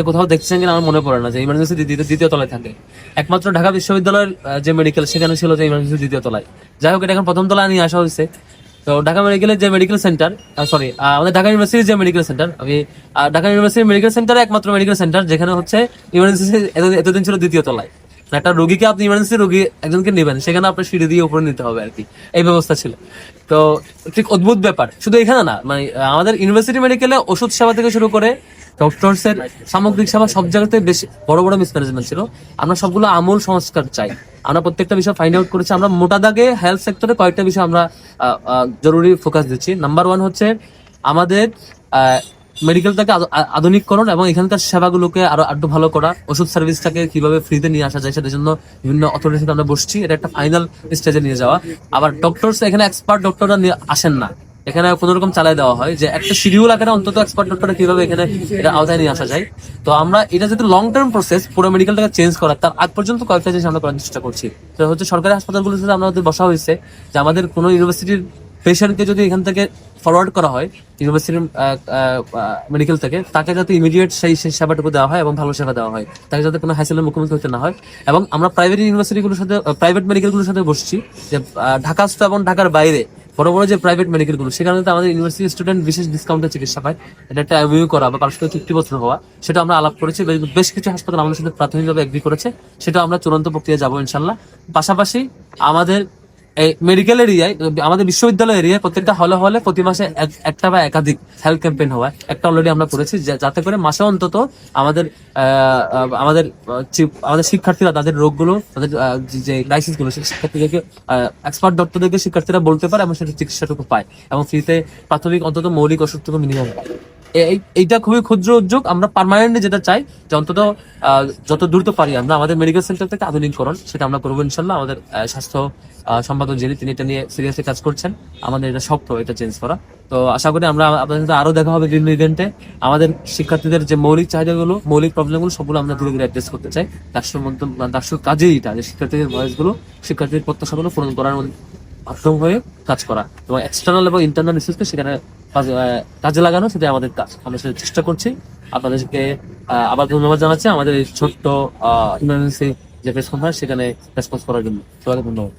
আপনি কোথাও দেখছেন কিনা আমার মনে পড়ে না যে ইমার্জেন্সি দ্বিতীয় দ্বিতীয় তলায় থাকে। একমাত্র ঢাকা বিশ্ববিদ্যালয়ের যে মেডিকেল সেখানে ছিল যে ইমার্জেন্সি দ্বিতীয় তলায়। যাই হোক, এটা এখন প্রথম তলায় নিয়ে আসা হয়েছে। তো ঢাকা মেডিকেলের যে মেডিকেল সেন্টার সরি আমাদের ঢাকা ইউনিভার্সিটির যে মেডিকেল সেন্টার আমি ঢাকা ইউনিভার্সিটির মেডিকেল সেন্টারে একমাত্র মেডিকেল সেন্টার যেখানে হচ্ছে ইমার্জেন্সি এতদিন ছিল দ্বিতীয় তলায়। একটা রোগীকে আপনি ইমার্জেন্সি রোগী একজনকে নেবেন, সেখানে আপনার সিঁড়ি দিয়ে উপরে নিতে হবে আর কি এই ব্যবস্থা ছিল। তো, ঠিক অদ্ভুত ব্যাপার। শুধু এখানে না মানে আমাদের ইউনিভার্সিটি মেডিকেলে ওষুধ সেবা থেকে শুরু করে ডক্টরস এর সামগ্রিক সেবা সব জায়গাতে বেশি, বড় বড় মিসম্যানেজমেন্ট ছিল। আমরা সবগুলো আমূল সংস্কার চাই। আমরা প্রত্যেকটা বিষয় ফাইন্ড আউট করেছি। আমরা মোটা দাগে হেলথ সেক্টরে কয়েকটা বিষয় আমরা জরুরি ফোকাস দিচ্ছি। নাম্বার ওয়ান হচ্ছে আমাদের মেডিকেলটাকে আধুনিককরণ এবং এখানকার সেবাগুলোকে আরও আরও ভালো করা। ওষুধ সার্ভিসটাকে কীভাবে ফ্রিতে নিয়ে আসা যায় সেটার জন্য বিভিন্ন অথরিটির আমরা বসছি। এটা একটা ফাইনাল স্টেজে নিয়ে যাওয়া। আবার ডক্টরস এখানে এক্সপার্ট ডক্টররা আসেন না। এখানে কোনো রকম চালাই দেওয়া হয় যে একটা শিডিউল আকারে অন্তত এক্সপার্ট ডক্টর কীভাবে এখানে এটা আওতায় নিয়ে আসা যায়। তো আমরা এটা যেহেতু লং টার্ম প্রসেস পুরো মেডিকেলটাকে চেঞ্জ করার, তার আগ পর্যন্ত কয়েকটা জিনিস আমরা করার চেষ্টা করছি। তো হচ্ছে সরকারি হাসপাতালগুলোর সাথে আমাদের বসা হয়েছে যে আমাদের কোনো ইউনিভার্সিটির পেশেন্টকে যদি এখান থেকে ফরওয়ার্ড করা হয় ইউনিভার্সিটির মেডিকেল থেকে, তাকে যাতে ইমিডিয়েট সেই সেবাটুকু দেওয়া হয় এবং ভালো সেবা দেওয়া হয়। তাকে যাতে কোনো হাইসেলের মুখোমুখি হতে না হয়। এবং আমরা প্রাইভেট ইউনিভার্সিটিগুলোর সাথে প্রাইভেট মেডিকেলগুলোর সাথে বসছি যে ঢাকাস্থ এবং ঢাকার বাইরে বড় বড় যে প্রাইভেট মেডিকেলগুলো সেখানে তো আমাদের ইউনিভার্সিটি স্টুডেন্ট বিশেষ ডিসকাউন্টে চিকিৎসা পায়। এটা একটা অ্যাভিউ করা বা পারস্পরিক চুক্তিপত্র হওয়া, সেটা আমরা আলাপ করেছি। বেশ কিছু হাসপাতাল আমাদের সাথে প্রাথমিকভাবে এগ্রি করেছে। সেটা আমরা চূড়ান্ত প্রক্রিয়া যাব ইনশাল্লাহ। পাশাপাশি আমাদের এই মেডিকেল এরিয়ায় আমাদের বিশ্ববিদ্যালয় এরিয়ায় প্রত্যেকটা হলে হলে প্রতি মাসে এক- একটা বা একাধিক হেলথ ক্যাম্পেইন হয় একটা অলরেডি আমরা করেছি যাতে করে মাসে অন্তত আমাদের আমাদের আমাদের শিক্ষার্থীরা তাদের রোগগুলো, তাদের যে- যে ক্রাইসিসগুলো সেই শিক্ষার্থীদেরকে এক্সপার্ট ডক্টরদেরকে শিক্ষার্থীরা বলতে পারে এবং সেটা চিকিৎসাটুকু পায় এবং ফ্রিতে প্রাথমিক অন্তত মৌলিক ওষুধটুকু মিনিমাম পায়। এইটা খুবই ক্ষুদ্র উদ্যোগ। আমরা পার্মানেন্টলি যেটা চাই যে অন্তত যত দ্রুত পারি আমরা আমাদের মেডিকেল সেন্টার থেকে আধুনিকরণ, সেটা আমরা করব ইনশাল্লাহ। আমাদের স্বাস্থ্য সম্পাদক যিনি, তিনি এটা নিয়ে সিরিয়াসলি কাজ করছেন। আমাদের এটা শক্ত, এটা চেঞ্জ করা। তো আশা করি আমরা আপনাদের সাথে আরও দেখা হবে বিভিন্ন ইভেন্টে আমাদের শিক্ষার্থীদের যে মৌলিক চাহিদাগুলো, মৌলিক প্রবলেমগুলো সবগুলো আমরা ধীরে ধীরে অ্যাড্রেস করতে চাই। ডাকসুর মধ্যে ডাকসুর কাজেই এটা, যে শিক্ষার্থীদের ভয়েসগুলো শিক্ষার্থীদের প্রত্যাশাগুলো পূরণ করার মধ্যে মাধ্যম হয়ে কাজ করা। এবং এক্সটার্নাল এবং ইন্টারনাল রিসোর্সকে সেখানে কাজে লাগানো, সেটাই আমাদের কাজ। আমরা সেটা চেষ্টা করছি। আপনাদেরকে আবার ধন্যবাদ জানাচ্ছি। আমাদের এই ছোট্ট ইমার্জেন্সি যে প্রেস হয় সেখানে রেসপন্স করার জন্য। সবাইকে ধন্যবাদ।